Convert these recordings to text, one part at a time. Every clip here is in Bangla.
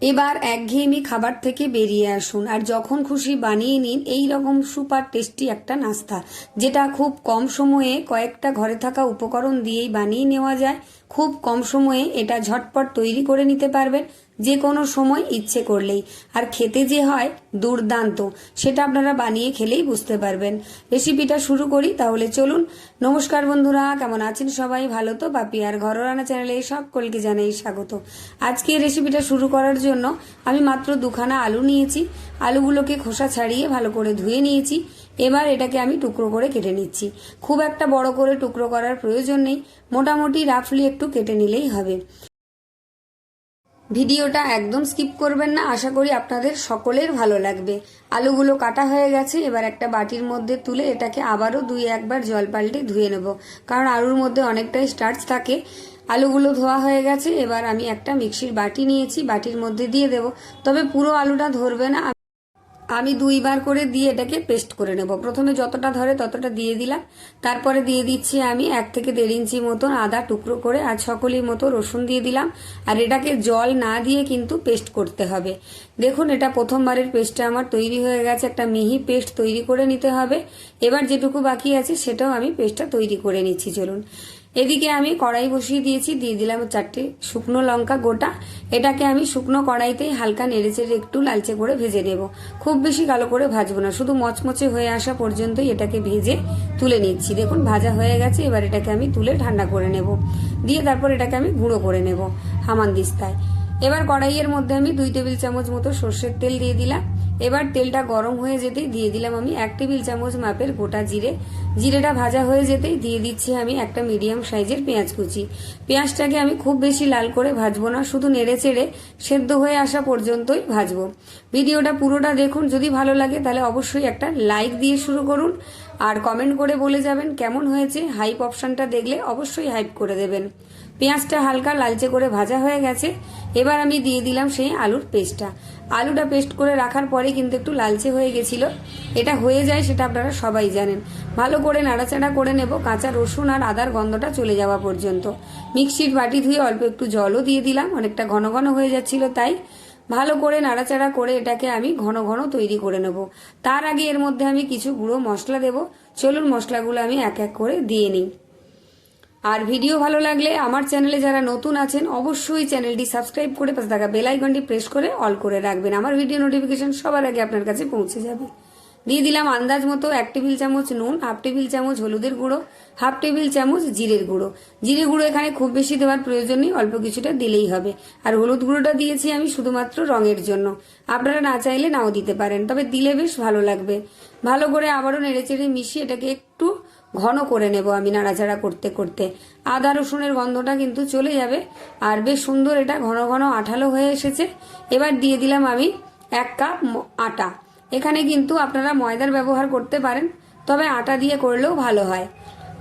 এবার একঘেয়েমি খাবার থেকে বেরিয়ে আসুন আর যখন খুশি বানিয়ে নিন এই রকম সুপার টেস্টি একটা নাস্তা, যেটা খুব কম সময়ে কয়েকটা ঘরে থাকা উপকরণ দিয়েই বানিয়ে নেওয়া যায়। খুব কম সময়ে এটা ঝটপট তৈরি করে নিতে পারবেন যে কোনো সময় ইচ্ছে করলেই। আর খেতে যে হয় দুর্দান্ত, সেটা আপনারা বানিয়ে খেলেই বুঝতে পারবেন। রেসিপিটা শুরু করি, তাহলে চলুন। নমস্কার বন্ধুরা, কেমন আছেন সবাই? ভালো তো? বাপি আর ঘরোয়ানা চ্যানেলে সকলকে জানাই স্বাগত। আজকে রেসিপিটা শুরু করার জন্য আমি মাত্র দুখানা আলু নিয়েছি। আলুগুলোকে খোসা ছাড়িয়ে ভালো করে ধুয়ে নিয়েছি। এবার এটাকে আমি টুকরো করে কেটে নিচ্ছি। খুব একটা বড় করে টুকরো করার প্রয়োজন নেই, মোটামুটি রাফলি একটু কেটে নিলেই হবে। ভিডিওটা একদম স্কিপ করবেন না, আশা করি আপনাদের সকলের ভালো লাগবে। আলুগুলো কাটা হয়ে গেছে, এবার একটা বাটির মধ্যে তুলে এটাকে আবারও দুই একবার জল পাল্টে ধুয়ে নেব, কারণ আলুর মধ্যে অনেকটাই স্টার্চ থাকে। আলুগুলো ধোয়া হয়ে গেছে, এবার আমি একটা মিক্সির বাটি নিয়েছি, বাটির মধ্যে দিয়ে দেব। তবে পুরো আলুটা ধরবে না আমি দুইবার করে দিয়ে এটাকে পেস্ট করে নেব। প্রথমে যতটা ধরে ততটা দিয়ে দিলাম। তারপরে দিয়ে দিচ্ছি আমি এক থেকে দেড় ইঞ্চি মতন আদা টুকরো করে আর সকলের মতো রসুন দিয়ে দিলাম। আর এটাকে জল না দিয়ে কিন্তু পেস্ট করতে হবে। দেখুন, এটা প্রথমবারের পেস্টটা আমার তৈরি হয়ে গেছে। একটা মিহি পেস্ট তৈরি করে নিতে হবে। এবার যেটুকু বাকি আছে সেটাও আমি পেস্টটা তৈরি করে নিচ্ছি। চলুন। এদিকে আমি কড়াই বসিয়ে দিয়েছি, দিয়ে দিলাম চারটে শুকনো লঙ্কা গোটা। এটাকে আমি শুকনো কড়াইতেই হালকা নেড়েচেড়ে একটু লালচে করে ভেজে নেব। খুব বেশি কালো করে ভাজবো না, শুধু মচমচে হয়ে আসা পর্যন্তই এটাকে ভেজে তুলে নিচ্ছি। দেখুন, ভাজা হয়ে গেছে, এবার এটাকে আমি তুলে ঠান্ডা করে নেব। দিয়ে তারপর এটাকে আমি গুঁড়ো করে নেব হামান দিস্তায়। এবার কড়াইয়ের মধ্যে আমি দুই টেবিল চামচ মতো সর্ষের তেল দিয়ে দিলাম। এবার তেলটা গরম হয়ে যেতেই দিয়ে দিলাম আমি এক টেবিল চামচ মাপের গোটা জিরে। জিরেটা ভাজা হয়ে যেতেই দিয়ে দিচ্ছি আমি একটা মিডিয়াম সাইজের পেঁয়াজ কুচি। পেঁয়াজটাকে আমি খুব বেশি লাল করে ভাজবো না, শুধু নেড়ে চেড়ে সেদ্ধ হয়ে আসা পর্যন্তই ভাজবো। ভিডিওটা পুরোটা দেখুন, যদি ভালো লাগে তাহলে অবশ্যই একটা লাইক দিয়ে শুরু করুন। আর কমেন্ট করে বলে যাবেন কেমন হয়েছে, হাইপ অপশানটা দেখলে অবশ্যই হাইপ করে দেবেন। পেঁয়াজটা হালকা লালচে করে ভাজা হয়ে গেছে। এবার আমি দিয়ে দিলাম সেই আলুর পেস্টটা। আলুটা পেস্ট করে রাখার পরে কিন্তু একটু লালচে হয়ে গেছিল। এটা হয়ে যায় সেটা আপনারা সবাই জানেন। ভালো করে নাড়াচাড়া করে নেব। কাঁচা রসুন আর আদার গন্ধটা চলে যাওয়া পর্যন্ত। মিক্সির বাটি ধুয়ে অল্প একটু জলও দিয়ে দিলাম। অনেকটা ঘন ঘন হয়ে যাচ্ছিল তাই। ভালো করে নাড়াচাড়া করে এটাকে আমি ঘন ঘন তৈরি করে নেব। তার আগে এর মধ্যে আমি কিছু গুঁড়ো মশলা দেব। চলুন মশলাগুলো আমি এক এক করে দিয়ে নিই। আর ভিডিও ভালো লাগলে আমার চ্যানেলে যারা নতুন আছেন, অবশ্যই চ্যানেলটি সাবস্ক্রাইব করে পাশে থাকা বেল আইকনটি প্রেস করে অল করে রাখবেন। আমার ভিডিও নোটিফিকেশন সবার আগে আপনার কাছে পৌঁছে যাবে। দিয়ে দিলাম আন্দাজ মতো এক টেবিল চামচ নুন, হাফ টেবিল চামচ হলুদের গুঁড়ো, হাফ টেবিল চামচ জিরের গুঁড়ো। জিরে গুঁড়ো এখানে খুব বেশি দেওয়ার প্রয়োজন নেই, অল্প কিছুটা দিলেই হবে। আর হলুদ গুঁড়োটা দিয়েছি আমি শুধুমাত্র রঙের জন্য। আপনারা না চাইলে নাও দিতে পারেন, তবে দিলে বেশ ভালো লাগবে। ভালো করে আবারও নেড়েচেড়ে মিশিয়ে এটাকে একটু ঘন করে নেব আমি নাড়াচাড়া করতে করতে। আদা, রসুনের গন্ধটা কিন্তু চলে যাবে। আর বেশ সুন্দর এটা, ঘন ঘন আঠালো হয়ে এসেছে। এবার দিয়ে দিলাম আমি এক কাপ আটা। এখানে কিন্তু আপনারা ময়দার ব্যবহার করতে পারেন, তবে আটা দিয়ে করলেও ভালো হয়।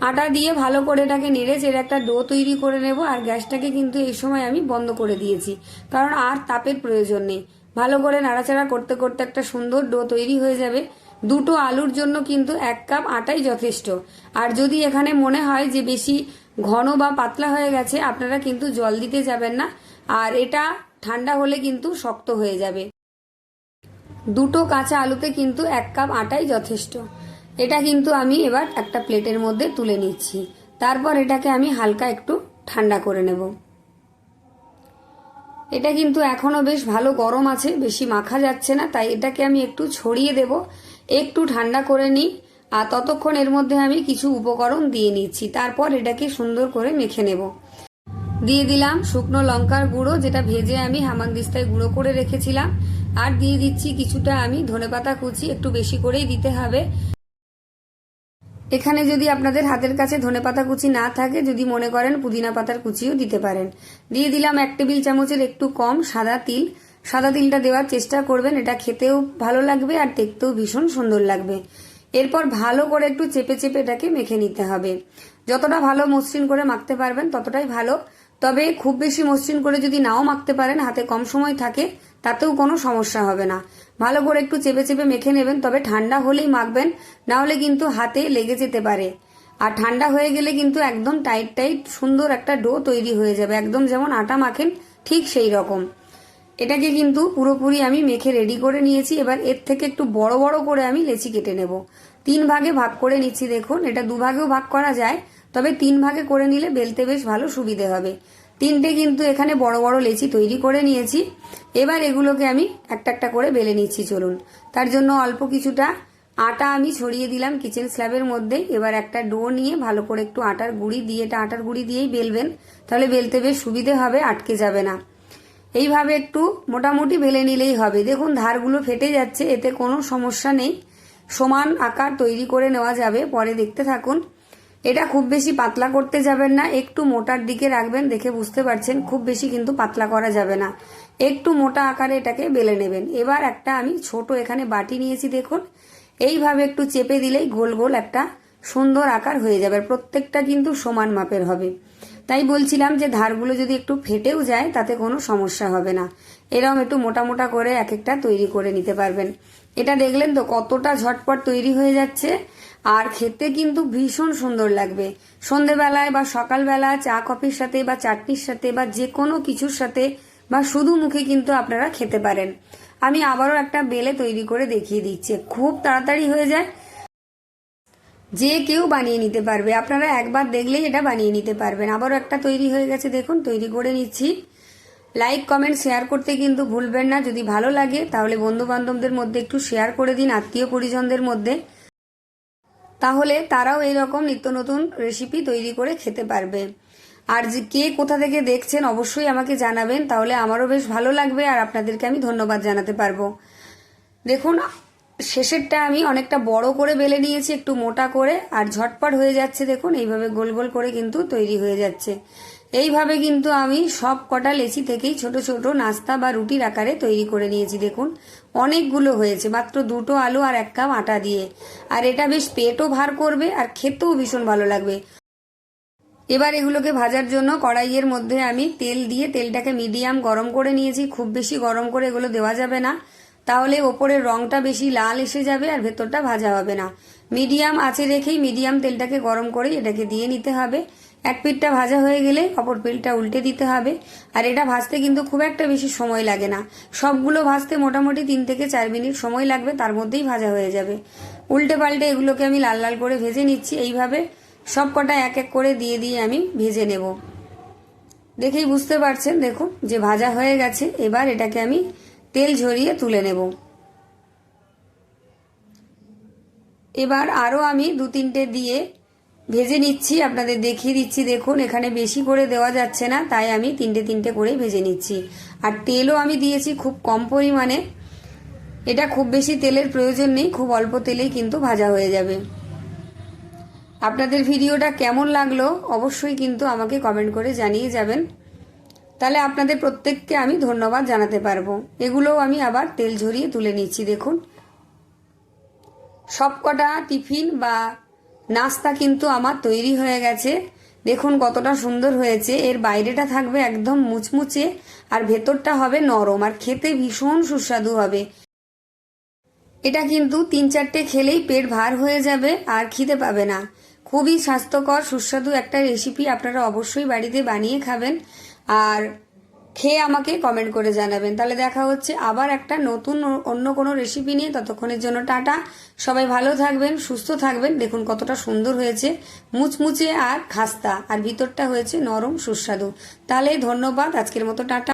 আটা দিয়ে ভালো করে এটাকে নেড়ে চেড়ে একটা ডো তৈরি করে নেব, আর গ্যাসটাকে কিন্তু এই সময় আমি বন্ধ করে দিয়েছি। কারণ আর তাপের প্রয়োজন নেই। ভালো করে নাড়াচাড়া করতে করতে একটা সুন্দর ডো তৈরি হয়ে যাবে। দুটো আলুর জন্য কিন্তু এক কাপ আটাই যথেষ্ট। আর যদি এখানে মনে হয় যে বেশি ঘন বা পাতলা হয়ে গেছে, আপনারা কিন্তু জল দিতে যাবেন না। আর এটা ঠান্ডা হলে কিন্তু শক্ত হয়ে যাবে। দুটো কাঁচা আলুতে কিন্তু এক কাপ আটাই যথেষ্ট। এটা কিন্তু আমি এবার একটা প্লেটের মধ্যে তুলে নিচ্ছি। তারপর এটাকে আমি হালকা একটু ঠান্ডা করে নেব। এটা কিন্তু এখনও বেশ ভালো গরম আছে, বেশি মাখা যাচ্ছে না, তাই এটাকে আমি একটু ছড়িয়ে দেব। একটু ঠান্ডা করে নিই, আর ততক্ষণ এর মধ্যে আমি কিছু উপকরণ দিয়ে নিচ্ছি। তারপর এটাকে সুন্দর করে মেখে নেব। দিয়ে দিলাম শুকনো লঙ্কার গুঁড়ো, যেটা ভেজে আমি হামানদিস্তায় গুঁড়ো করে রেখেছিলাম। আর দিয়ে দিচ্ছি কিছুটা আমি ধনেপাতা কুচি, একটু বেশি করেই দিতে হবে। এখানে যদি আপনাদের হাতের কাছে ধনেপাতা কুচি না থাকে, যদি মনে করেন পুদিনা পাতার কুচিও দিতে পারেন। দিয়ে দিলাম এক টেবিল চামচের একটু কম সাদা তিল। সাদা তিলটা দেওয়ার চেষ্টা করবেন, এটা খেতেও ভালো লাগবে আর দেখতেও ভীষণ সুন্দর লাগবে। এরপর ভালো করে একটু চেপে চেপে এটাকে মেখে নিতে হবে। যতটা ভালো মসৃণ করে মাখতে পারবেন ততটাই ভালো। তবে খুব বেশি মসৃণ করে যদি নাও মাখতে পারেন, হাতে কম সময় থাকে, তাতেও কোনো সমস্যা হবে না। ভালো করে একটু চেপে চেপে মেখে নেবেন, তবে ঠান্ডা হলেই মাখবেন, না হলে কিন্তু হাতে লেগে যেতে পারে। আর ঠান্ডা হয়ে গেলে কিন্তু একদম টাইট টাইট, সুন্দর একটা ডো তৈরি হয়ে যাবে। একদম যেমন আটা মাখেন, ঠিক সেই রকম। এটাকে কিন্তু পুরোপুরি আমি মেখে রেডি করে নিয়েছি। এবার এর থেকে একটু বড় বড় করে আমি লেচি কেটে নেব। তিন ভাগে ভাগ করে নিচ্ছি দেখুন, এটা দু ভাগেও ভাগ করা যায়, তবে তিন ভাগে করে নিলে বেলতে বেশ ভালো সুবিধে হবে। তিনটে কিন্তু এখানে বড় বড় লেচি তৈরি করে নিয়েছি। এবার এগুলোকে আমি একটা একটা করে বেলে নিচ্ছি, চলুন। তার জন্য অল্প কিছুটা আটা আমি ছড়িয়ে দিলাম কিচেন স্ল্যাবের মধ্যে। এবার একটা ডো নিয়ে ভালো করে একটু আটার গুঁড়ি দিয়ে, এটা আটার গুঁড়ি দিয়েই বেলবেন। তাহলে বেলতে বেশ সুবিধে হবে, আটকে যাবে না। এইভাবে একটু মোটামুটি বেলে নিলেই হবে। দেখুন, ধারগুলো ফেটে যাচ্ছে, এতে কোনো সমস্যা নেই। সমান আকার তৈরি করে নেওয়া যাবে, পরে দেখতে থাকুন। এটা খুব বেশি পাতলা করতে যাবেন না, একটু মোটার দিকে রাখবেন, দেখে বুঝতে পারছেন, খুব বেশি কিন্তু পাতলা করা যাবে না। একটু মোটা আকারে এটাকে বেলে নেবেন। এবার একটা আমি ছোট এখানে বাটি নিয়েছি, দেখুন। এইভাবে একটু চেপে দিলেই গোল গোল একটা সুন্দর আকার হয়ে যাবে প্রত্যেকটা কিন্তু সমান মাপের হবে। তাই বলছিলাম যে ধারগুলো যদি একটু ফেটেও যায়, তাতে কোনো সমস্যা হবে না। এরকম একটু মোটা মোটা করে এক একটা তৈরি করে নিতে পারবেন। এটা দেখলেন তো কতটা ঝটপট তৈরি হয়ে যাচ্ছে। আর খেতে কিন্তু ভীষণ সুন্দর লাগবে। সন্ধেবেলায় বা সকালবেলা চা কফির সাথে বা চাটনির সাথে বা যে কোনো কিছুর সাথে বা শুধু মুখে কিন্তু আপনারা খেতে পারেন। আমি আবারও একটা বেলে তৈরি করে দেখিয়ে দিচ্ছি। খুব তাড়াতাড়ি হয়ে যায়। যে কেউ বানিয়ে নিতে পারবে। আপনারা একবার দেখলেই এটা বানিয়ে নিতে পারবেন। আবারও একটা তৈরি হয়ে গেছে, দেখুন, তৈরি করে নিচ্ছি। লাইক কমেন্ট শেয়ার করতে কিন্তু ভুলবেন না। যদি ভালো লাগে, তাহলে বন্ধু বান্ধবদের মধ্যে একটু শেয়ার করে দিন, আত্মীয় পরিজনদের মধ্যে। তাহলে তারাও এইরকম নিত্য নতুন রেসিপি তৈরি করে খেতে পারবে। আর যে কে কোথা থেকে দেখছেন, অবশ্যই আমাকে জানাবেন। তাহলে আমারও বেশ ভালো লাগবে আর আপনাদেরকে আমি ধন্যবাদ জানাতে পারব। দেখুন শেষেরটা আমি অনেকটা বড় করে বেলে নিয়েছি, একটু মোটা করে, আর ঝটপট হয়ে যাচ্ছে দেখুন, এইভাবে গোল গোল করে কিন্তু তৈরি হয়ে যাচ্ছে। এইভাবে কিন্তু আমি সব কটা লেচি থেকেই ছোট ছোট নাস্তা বা রুটির আকারে তৈরি করে নিয়েছি দেখুন। অনেকগুলো হয়েছে, মাত্র দুটো আলু আর এক কাপ আটা দিয়ে। আর এটা বেশ পেটও ভার করবে আর খেতেও ভীষণ ভালো লাগবে। এবার এগুলোকে ভাজার জন্য কড়াইয়ের মধ্যে আমি তেল দিয়ে, তেলটাকে মিডিয়াম গরম করে নিয়েছি। খুব বেশি গরম করে এগুলো দেওয়া যাবে না। তাহলে ওপরের রংটা বেশি লাল এসে যাবে আর ভেতরটা ভাজা হবে না। মিডিয়াম আছে রেখেই মিডিয়াম তেলটাকে গরম করে এটাকে দিয়ে নিতে হবে। এক পিঠটা ভাজা হয়ে গেলে অপর পিঠটা উল্টে দিতে হবে। আর এটা ভাজতে কিন্তু খুব একটা বেশি সময় লাগে না। সবগুলো ভাজতে মোটামুটি তিন থেকে চার মিনিট সময় লাগবে, তার মধ্যেই ভাজা হয়ে যাবে। উল্টে পাল্টে এগুলোকে আমি লাল লাল করে ভেজে নিচ্ছি। এইভাবে সব কটা এক এক করে দিয়ে দিয়ে আমি ভেজে নেব। দেখেই বুঝতে পারছেন, দেখুন যে ভাজা হয়ে গেছে। এবার এটাকে আমি তেল ঝরিয়ে তুলে নেব। এবার আরও আমি দু তিনটে দিয়ে ভেজে নিচ্ছি, আপনাদের দেখিয়ে দিচ্ছি। দেখুন, এখানে বেশি করে দেওয়া যাচ্ছে না, তাই আমি তিনটে তিনটে করেই ভেজে নিচ্ছি। আর তেলও আমি দিয়েছি খুব কম পরিমাণে। এটা খুব বেশি তেলের প্রয়োজন নেই, খুব অল্প তেলেই কিন্তু ভাজা হয়ে যাবে। আপনাদের ভিডিওটা কেমন লাগল অবশ্যই কিন্তু আমাকে কমেন্ট করে জানিয়ে যাবেন। তাহলে আপনাদের প্রত্যেককে আমি ধন্যবাদ জানাতে পারব। এগুলোও আমি আবার তেল ঝরিয়ে তুলে নিচ্ছি, দেখুন। সবকটা টিফিন বা নাস্তা কিন্তু আমার তৈরি হয়ে গেছে। দেখুন কতটা সুন্দর হয়েছে। এর বাইরেটা থাকবে একদম মুচমুচে আর ভেতরটা হবে নরম আর খেতে ভীষণ সুস্বাদু হবে। এটা কিন্তু তিন চারটে খেলেই পেট ভার হয়ে যাবে আর খিদে পাবে না। খুবই স্বাস্থ্যকর, সুস্বাদু একটা রেসিপি আপনারা অবশ্যই বাড়িতে বানিয়ে খাবেন। আর খেয়ে আমাকে কমেন্ট করে জানাবেন। তাহলে দেখা হচ্ছে আবার একটা নতুন অন্য কোনো রেসিপি নিয়ে। ততক্ষণের জন্য টাটা। সবাই ভালো থাকবেন, সুস্থ থাকবেন। দেখুন কতটা সুন্দর হয়েছে। মুচমুচে আর খাস্তা। আর ভিতরটা হয়েছে নরম সুস্বাদু। তাহলে ধন্যবাদ। আজকের মতো টাটা।